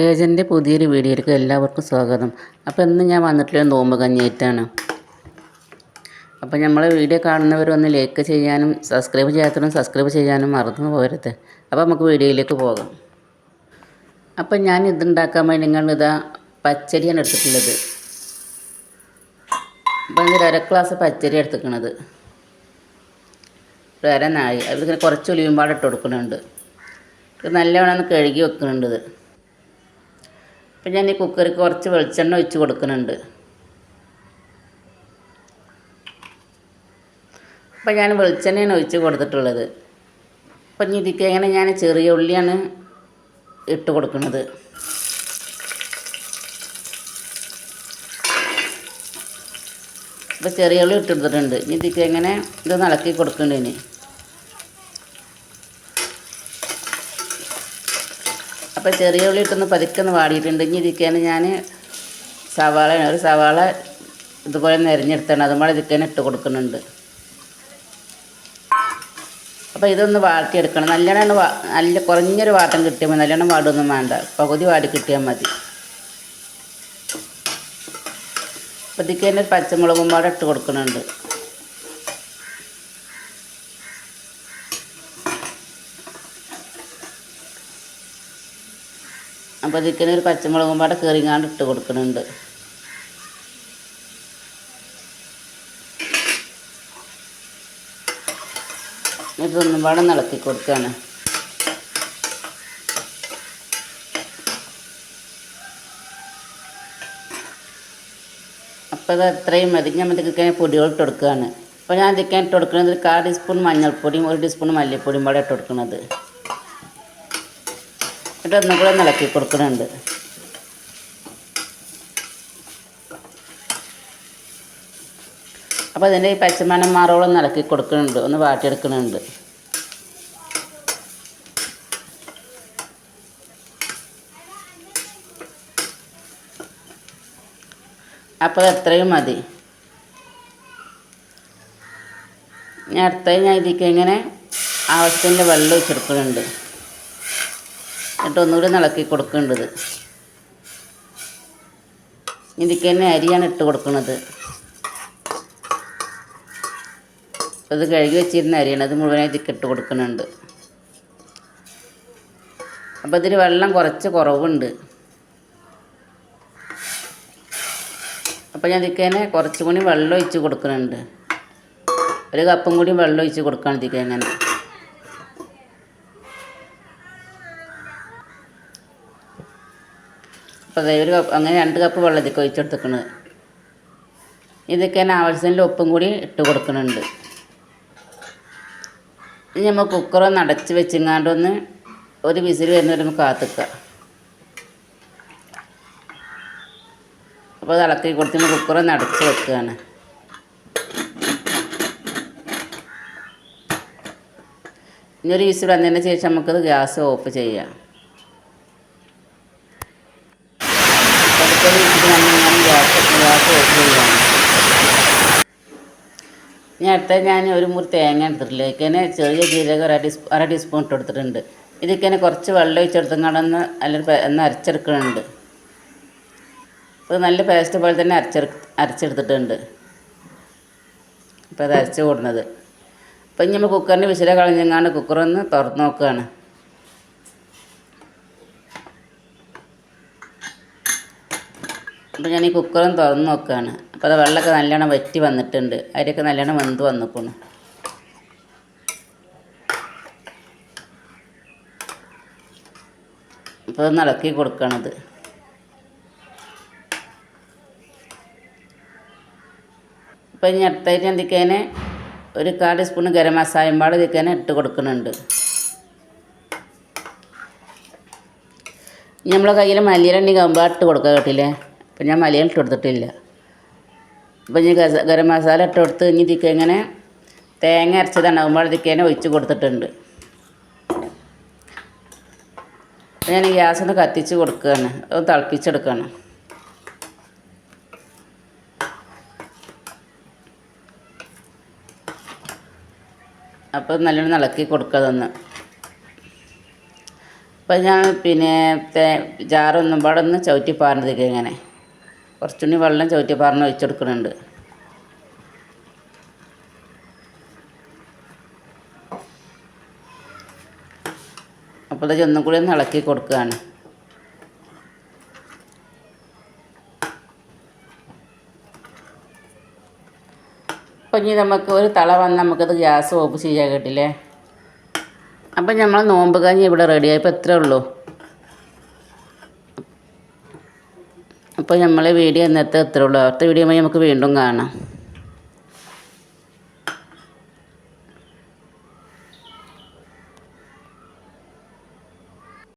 കേജന്റെ പുതിയൊരു വീഡിയോയിലേക്ക് എല്ലാവർക്കും സ്വാഗതം. അപ്പോൾ ഇന്ന് ഞാൻ വന്നിട്ടുള്ള നോമ്പ് കഞ്ഞിയായിട്ടാണ് അപ്പോൾ നമ്മൾ വീഡിയോ കാണുന്നവരൊന്ന് ലൈക്ക് ചെയ്യാനും സബ്സ്ക്രൈബ് ചെയ്യാത്തവരും സബ്സ്ക്രൈബ് ചെയ്യാനും മറന്നു പോരുത് അപ്പോൾ നമുക്ക് വീഡിയോയിലേക്ക് പോകാം. അപ്പോൾ ഞാൻ ഇതുണ്ടാക്കാൻ വേണ്ടി നിങ്ങൾ ഇതാ പച്ചരിയാണ് എടുത്തിട്ടുള്ളത്. അപ്പോൾ ഇതിന്റെ അര ഗ്ലാസ് പച്ചരി എടുത്തിക്കണത് ഒരു അര അതിൽ കുറച്ച് ഉലിയുമ്പാട് ഇട്ട് കൊടുക്കുന്നുണ്ട്. ഇത് നല്ലവണ്ണം കഴുകി വെക്കുന്നുണ്ട് ഇത്. അപ്പം ഞാൻ ഈ കുക്കറിൽ കുറച്ച് വെളിച്ചെണ്ണ ഒഴിച്ച് കൊടുക്കുന്നുണ്ട്. അപ്പം ഞാൻ വെളിച്ചെണ്ണയാണ് ഒഴിച്ച് കൊടുത്തിട്ടുള്ളത്. അപ്പം ഇതിക്ക് എങ്ങനെ ഞാൻ ചെറിയ ഉള്ളിയാണ് ഇട്ട് കൊടുക്കുന്നത്. അപ്പം ചെറിയ ഉള്ളി ഇട്ടെടുത്തിട്ടുണ്ട് ഇതിക്ക് എങ്ങനെ ഇത് നടക്കി കൊടുക്കണ്ടേ അപ്പോൾ ചെറിയ ഉള്ളി ഇട്ടൊന്ന് പതുക്കെ വാടിയിട്ടുണ്ട്. ഇനി ഇരിക്കാൻ ഞാൻ സവാള ഒരു സവാള ഇതുപോലെ നിരഞ്ഞെടുത്താണ്. അതുപോലെ ഇതിക്കാൻ ഇട്ട് കൊടുക്കുന്നുണ്ട്. അപ്പോൾ ഇതൊന്ന് വാട്ടിയെടുക്കണം. നല്ലോണം നല്ല കുറഞ്ഞൊരു വാട്ടം കിട്ടിയാൽ മതി. നല്ലോണം വാടൊന്നും വേണ്ട. പകുതി വാടി കിട്ടിയാൽ മതി. അപ്പോൾ ഇതിക്ക് തന്നെ പച്ചമുളകും പാടെ ഇട്ട് കൊടുക്കുന്നുണ്ട്. അപ്പോൾ ഒരു പച്ചമുളകും പാടെ കീറിങ്ങാണ്ട് ഇട്ട് കൊടുക്കുന്നുണ്ട് ഇതൊന്നും പാടെ നിളക്കി കൊടുക്കുകയാണ് അപ്പോൾ ഇത് അത്രയും മതി. ഞാൻ ഇതിക്കാൻ പൊടികൾ ഇട്ട് കൊടുക്കുകയാണ് അപ്പോൾ ഞാൻ ഇതിക്കാൻ ഇട്ട് കൊടുക്കുന്നത് കാ ടീസ്പൂൺ മഞ്ഞൾപ്പൊടിയും ഒരു ടീസ്പൂൺ മല്ലിപ്പൊടിയും പാടെ ഇട്ട് കൊടുക്കുന്നത് എന്നിട്ട് ഒന്നും കൂടെ ഇളക്കി കൊടുക്കുന്നുണ്ട്. അപ്പോൾ അതിന്റെ ഈ പച്ചമണം മാറോളം ഇളക്കി കൊടുക്കുന്നുണ്ട്. ഒന്ന് വാട്ടിയെടുക്കുന്നുണ്ട്. അപ്പോൾ എത്രയും മതി. ഞാൻ അടുത്ത ഞാൻ ഇതിലേക്ക് ഇങ്ങനെ ആവശ്യത്തിന്റെ വെള്ളം ഒഴിച്ചെടുക്കുന്നുണ്ട്. എന്നിട്ട് ഒന്നുകൂടി ഇളക്കി കൊടുക്കേണ്ടത്. ഇതിക്ക് തന്നെ അരിയാണ് ഇട്ട് കൊടുക്കുന്നത് അത് കഴുകി വെച്ചിരുന്ന അരിയാണ്. അത് മുഴുവനായി ഇതിക്ക് ഇട്ട് കൊടുക്കുന്നുണ്ട്. അപ്പോൾ ഇതിൽ വെള്ളം കുറച്ച് കുറവുണ്ട്. അപ്പോൾ ഞാൻ ഇതിക്ക് തന്നെ കുറച്ചും കൂടി വെള്ളം ഒഴിച്ച് കൊടുക്കുന്നുണ്ട്. ഒരു കപ്പും കൂടി വെള്ളം ഒഴിച്ച് കൊടുക്കണം ഇതിക്ക് അങ്ങനെ. അപ്പോൾ ഒരു കപ്പ് അങ്ങനെ രണ്ട് കപ്പ് വെള്ളം ഇതിക്ക് ഒഴിച്ചെടുത്തേക്കണത് ഇതൊക്കെ തന്നെ ആവശ്യത്തിന്റെ ഉപ്പും കൂടി ഇട്ട് കൊടുക്കുന്നുണ്ട് ഇനി നമ്മൾ കുക്കറൊന്ന് അടച്ച് വെച്ചിങ്ങാണ്ടൊന്ന് ഒരു വിസിൽ വരുന്നവരെ നമുക്ക് കാത്തിക്കുക അപ്പോൾ ഇളക്കി കൊടുത്ത് കുക്കറൊന്ന് അടച്ച് വെക്കുകയാണ് ഇനി ഒരു വിസിൽ വന്നതിന് ശേഷം നമുക്കത് ഗ്യാസ് ഓഫ് ചെയ്യാം അടുത്തൊരു വിസിൽ വന്ന് ഞാൻ ഗ്യാസ് ഗ്യാസ് ഓഫ് ചെയ്യുകയാണ് ഞാൻ അടുത്ത ഞാൻ ഒരു മുറി തേങ്ങ എടുത്തിട്ടില്ല? ഇതിനെ ചെറിയ ജീരകം അര അര ടീസ്പൂൺ ഇട്ട് കൊടുത്തിട്ടുണ്ട്. ഇതിക്കന്നെ കുറച്ച് വെള്ളം ഒഴിച്ചെടുത്തങ്ങാടൊന്ന് അല്ലെങ്കിൽ ഒന്ന് അരച്ചെടുക്കുന്നുണ്ട്. അപ്പോൾ നല്ല പേസ്റ്റ് പോലെ തന്നെ അരച്ചെടു അരച്ചെടുത്തിട്ടുണ്ട്. അപ്പോൾ അത് അരച്ച് കൂടുന്നത് അപ്പം ഇനി നമ്മൾ കുക്കറിന്റെ കളഞ്ഞെങ്ങാണ്ട് കുക്കർ കുക്കറൊന്ന് തുറന്ന് നോക്കുകയാണ് അപ്പോൾ ഞാൻ ഈ കുക്കറും തുറന്ന് നോക്കുകയാണ് അപ്പോൾ അത് വെള്ളമൊക്കെ നല്ലോണം വറ്റി വന്നിട്ടുണ്ട്. അരിയൊക്കെ നല്ലോണം വെന്ത് വന്നിക്കുന്നു അപ്പോൾ ഒന്ന് ഇളക്കി കൊടുക്കണത്. അപ്പോൾ ഇനി അടുത്തായിട്ട് എന്തൊക്കെയാണ് ഒരു കാൽ സ്പൂൺ ഗരം മസാലയും പാട് ഇതിക്കാൻ ഇട്ട് കൊടുക്കുന്നുണ്ട് നമ്മളെ കയ്യിൽ മല്ലിയിലുണ്ടെങ്കിൽ കമ്പാട്ട് ഇട്ട് കൊടുക്കുക കേട്ടില്ലേ? അപ്പം ഞാൻ മലയാളം ഇട്ട് കൊടുത്തിട്ടില്ല. അപ്പം ഇനി ഗരം മസാല ഇട്ട് കൊടുത്ത് ഇനി ഇങ്ങനെ തേങ്ങ അരച്ചതുണ്ടാകുമ്പോൾ ഇതിക്ക് തന്നെ ഒഴിച്ച് കൊടുത്തിട്ടുണ്ട്. ഞാൻ ഗ്യാസ് ഒന്ന് കത്തിച്ച് കൊടുക്കുകയാണ് അത് തിളപ്പിച്ചെടുക്കുകയാണ് അപ്പോൾ നല്ലോണം ഇളക്കി കൊടുക്കുക അതൊന്ന്. അപ്പം ഞാൻ പിന്നെ ജാറൊന്നും പാടൊന്ന് ചവിറ്റി ചവിട്ടി പാർന്നതിലേക്ക് ഇങ്ങനെ. കുറച്ചുകൂടി വെള്ളം പാർന്ന് ഒഴിച്ചെടുക്കുന്നുണ്ട്. അപ്പോൾ ഇത് ഒന്നും കൂടി ഒന്ന് ഇളക്കി കൊടുക്കുകയാണ്. അപ്പോൾ ഇനി നമുക്ക് ഒരു തള വന്ന് നമുക്കത് ഗ്യാസ് ഓഫ് ചെയ്യാൻ കിട്ടില്ലേ? അപ്പം നമ്മൾ നോമ്പ് കഞ്ഞി ഇവിടെ റെഡിയായി ഇപ്പോൾ എത്രയേ ഉള്ളൂ? അപ്പോൾ നമ്മളെ വീഡിയോ ഇന്നത്തെ എത്ര ഉള്ളൂ അടുത്ത വീഡിയോ നമുക്ക് വീണ്ടും കാണാം.